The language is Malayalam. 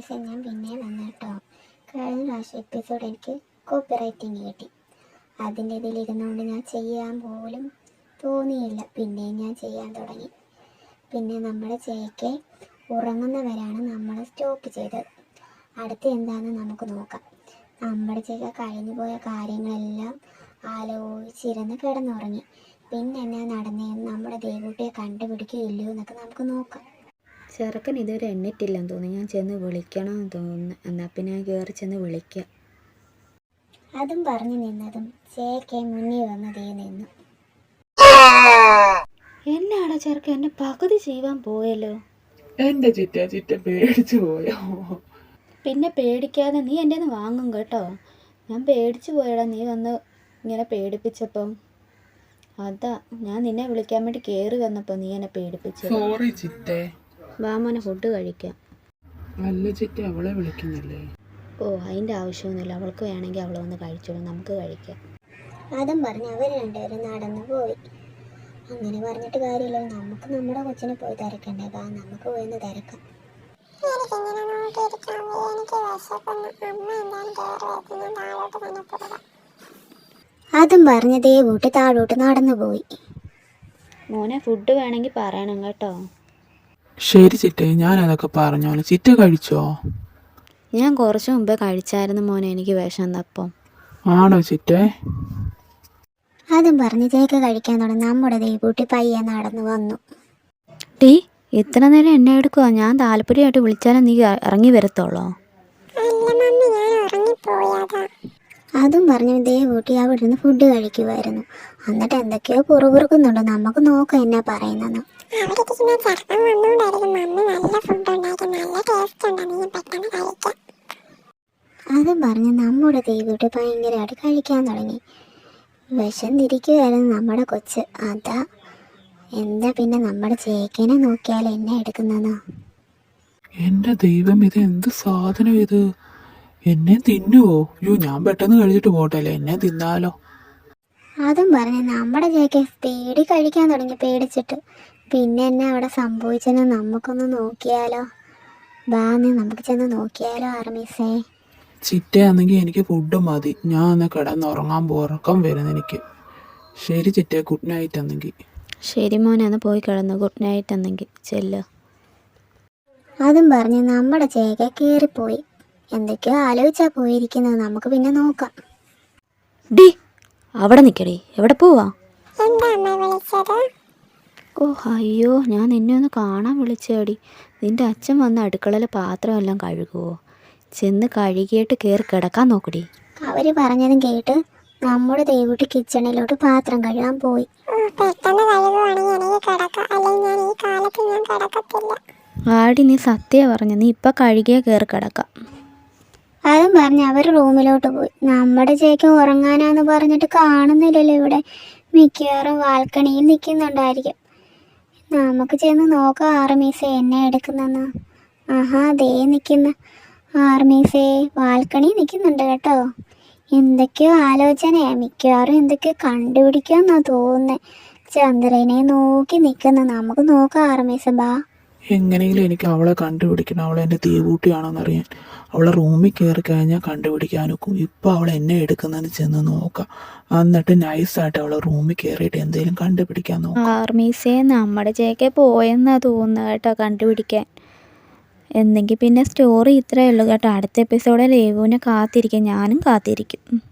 ആർമീസിൽ ഞാൻ പിന്നെ വന്നു കേട്ടോ കഴിഞ്ഞ പ്രാവശ്യം എപ്പിസോഡ് എനിക്ക് കോപ്പി റൈറ്റിംഗ് കിട്ടി അതിന്റെ ഇതിലിരുന്നുകൊണ്ട് ഞാൻ ചെയ്യാൻ പോലും തോന്നിയില്ല. പിന്നെ ഞാൻ ചെയ്യാൻ തുടങ്ങി. പിന്നെ നമ്മുടെ ചേക്കെ ഉറങ്ങുന്നവരാണ് നമ്മൾ സ്റ്റോപ്പ് ചെയ്തത്. അടുത്ത് എന്താണെന്ന് നമുക്ക് നോക്കാം. നമ്മുടെ ചേക്ക കഴിഞ്ഞു പോയ കാര്യങ്ങളെല്ലാം ആലോചിച്ചിരുന്ന് കിടന്നുറങ്ങി. പിന്നെ എന്നാ നടന്നേന്ന് നമ്മുടെ ദേവൂട്ടിയെ കണ്ടുപിടിക്കുകയില്ലയോ എന്നൊക്കെ നമുക്ക് നോക്കാം. ചെറുക്കൻ ഇതുവരെ എണ്ണിട്ടില്ലെന്ന് തോന്നുന്നു. ഞാൻ ചെന്ന് വിളിക്കണമെന്ന് തോന്നുന്നു. എന്നാൽ പിന്നെ ഞാൻ കയറി ചെന്ന് വിളിക്കാം. അതും പറഞ്ഞു നിന്നതും ചേക്കെ മുന്നിൽ വന്നതേ നിന്നു. എന്നാടാ ചെറുക്കൻ എന്നെ പകുതി ചെയ്യാൻ പോയല്ലോ. എന്റെ ചിറ്റ ചിറ്റ പേടിച്ചു പോയോ? പിന്നെ പേടിക്കാതെ നീ എന്റെ നിന്ന് വാങ്ങും കേട്ടോ. ഞാൻ പേടിച്ചു പോയടാ നീ വന്ന് ഇങ്ങനെ പേടിപ്പിച്ചപ്പം. അതാ ഞാൻ നിന്നെ വിളിക്കാൻ വേണ്ടി കേറി വന്നപ്പോൾ നീ എന്നെ പേടിപ്പിച്ചു സോറി ചിറ്റേ. വാ മോനെ ഫുഡ് കഴിക്കാം. അല്ല അവളെ വിളിക്കുന്നില്ലേ? ഓ അതിന്റെ ആവശ്യമൊന്നുമില്ല. അവൾക്ക് വേണമെങ്കിൽ അവളെ വന്ന് കഴിച്ചോളൂ. നമുക്ക് കഴിക്കാം. അതും പറഞ്ഞ് അവർ രണ്ടുപേരും നടന്നു പോയി. അങ്ങനെ പറഞ്ഞിട്ട് കാര്യമില്ല. നമുക്ക് നമ്മുടെ കൊച്ചിനെ പോയി തിരക്കണ്ടേ? വാ നമുക്ക് പോയി ഒന്ന് തിരക്കാം. അതും പറഞ്ഞ് വീട്ടിൽ താഴോട്ട് നടന്നു പോയി. മോനെ ഫുഡ് വേണമെങ്കിൽ പറയണം കേട്ടോ. ശരി ചിറ്റേ ഞാൻ അതൊക്കെ പറഞ്ഞോളൂ. ചിറ്റ കഴിച്ചോ? ഞാൻ കുറച്ച് മുമ്പേ കഴിച്ചായിരുന്നു മോനെ എനിക്ക് വിഷം തപ്പം ആണോ ചിറ്റേ? അതും പറഞ്ഞ് ചേക്ക് കഴിക്കാൻ തുടങ്ങി. നമ്മുടെ ദൈവൂട്ടി പയ്യെ നടന്നു വന്നു. ടീ ഇത്ര നേരം എന്നെ എടുക്കുക ഞാൻ താല്പര്യമായിട്ട് വിളിച്ചാലും നീ ഇറങ്ങി വരത്തുള്ളോ? അതും പറഞ്ഞ് ദേവൂട്ടി അവിടെ നിന്ന് ഫുഡ് കഴിക്കുമായിരുന്നു എന്നിട്ട് എന്തൊക്കെയോ കുറുകുറുക്കുന്നുണ്ട്. നമുക്ക് നോക്കാം എന്നാ പറയുന്നെന്ന് അതും പറഞ്ഞ് നമ്മുടെ ദേവിയുടെ ഭയങ്കരമായിട്ട് കഴിക്കാൻ തുടങ്ങി. വിശന്നിരിക്കുകയായിരുന്നു നമ്മുടെ കൊച്ച്. അതാ എന്താ പിന്നെ നമ്മുടെ ചേക്കനെ നോക്കിയാൽ എന്നെ എടുക്കുന്നതാ എന്റെ ദൈവം ഇത് എന്ത് സാധനം ഇത്? എന്നെ തിന്നുവോ? അയ്യോ ഞാൻ പെട്ടെന്ന് കഴിച്ചിട്ട് പോട്ടല്ലേ എന്നെ തിന്നാലോ. അതും പറഞ്ഞ് നമ്മുടെ ചേക്കൻ പേടി കഴിക്കാൻ തുടങ്ങി പേടിച്ചിട്ട്. പിന്നെ എന്നെ അവിടെ സംഭവിച്ചെന്ന് നമുക്കൊന്ന് നോക്കിയാലോ? ബാന്ന് നമുക്ക് ചെന്ന് നോക്കിയാലോ ആർമീസേ? ചിറ്റയാണെങ്കിൽ എനിക്ക് ഫുഡ് മതി. ഞാൻ ഒന്ന് കിടന്നുറങ്ങാൻ ഉറക്കം വരുന്നു എനിക്ക്. ശരി ചിറ്റ ഗുഡ് നൈറ്റ് എന്നെങ്കിൽ ശരി മോനെ ഒന്ന് പോയി കിടന്നു. ഗുഡ് നൈറ്റ് എന്നെങ്കിൽ ചെല്ലോ. അതും പറഞ്ഞ് നമ്മുടെ ചേക കയറിപ്പോയി എന്തൊക്കെയോ ആലോചിച്ചാ പോയിരിക്കുന്നത്. നമുക്ക് പിന്നെ നോക്കാം. ഡി അവിടെ നിൽക്കടി എവിടെ പോവാ? ഓ അയ്യോ ഞാൻ നിന്നെ ഒന്ന് കാണാൻ വിളിച്ചേടി. നിന്റെ അച്ഛൻ വന്ന് അടുക്കളയിലെ പാത്രമെല്ലാം കഴുകുവോ? ചെന്ന് കഴുകിയിട്ട് കയറി കിടക്കാൻ നോക്കടി. അവർ പറഞ്ഞതും കേട്ട് നമ്മുടെ ദേവുട്ടി കിച്ചണിലോട്ട് പാത്രം കഴുകാൻ പോയി. പെട്ടെന്ന് കഴുകുവാണെങ്കിൽ എനിക്ക് കിടക്കാം. അല്ലെങ്കിൽ ഞാൻ ഈ കാലത്ത് ഞാൻ കിടക്കത്തില്ല. ആടി നീ സത്യ പറഞ്ഞു. നീ ഇപ്പം കഴുകിയ കയറി കിടക്കാം. അതും പറഞ്ഞ് അവർ റൂമിലോട്ട് പോയി. നമ്മുടെ ചേക്ക് ഉറങ്ങാനാന്ന് പറഞ്ഞിട്ട് കാണുന്നില്ലല്ലോ ഇവിടെ. മിക്കവാറും ബാൽക്കണിയിൽ നിൽക്കുന്നുണ്ടായിരിക്കും. നമുക്ക് ചെന്ന് നോക്കാം ആർമീസെ എന്നെ എടുക്കുന്നെന്ന്. ആഹാ ദേ നിൽക്കുന്ന. ആർമീസെ വാൽക്കണി നിൽക്കുന്നുണ്ട് കേട്ടോ. എന്തൊക്കെയോ ആലോചനയാ. മിക്കവാറും എന്തൊക്കെയോ കണ്ടുപിടിക്കാന്നാ തോന്നുന്നത് ചന്ദ്രനെ നോക്കി നിൽക്കുന്ന. നമുക്ക് നോക്കാം ആർമീസ ബാ. എങ്ങനെയെങ്കിലും എനിക്ക് അവളെ കണ്ടുപിടിക്കണം. അവളെ എന്റെ തീകൂട്ടിയാണോന്ന് അറിയാൻ അവളെ റൂമിൽ കയറി കഴിഞ്ഞാൽ കണ്ടുപിടിക്കാനൊക്കും ഇപ്പോൾ അവൾ എന്നെ എടുക്കുന്നതെന്ന് ചെന്ന് നോക്കാം. എന്നിട്ട് നൈസായിട്ട് അവളെ റൂമിൽ കയറിയിട്ട് എന്തെങ്കിലും കണ്ടുപിടിക്കാൻ നോക്കാം. ആർമീസേ നമ്മുടെ ചേക്കെ പോയെന്നാ തോന്നുന്നത് കേട്ടോ കണ്ടുപിടിക്കാൻ. എന്നെങ്കിൽ പിന്നെ സ്റ്റോറി ഇത്രയേ ഉള്ളൂ കേട്ടോ. അടുത്ത എപ്പിസോഡിൽ ലേവുവിനെ കാത്തിരിക്കും. ഞാനും കാത്തിരിക്കും.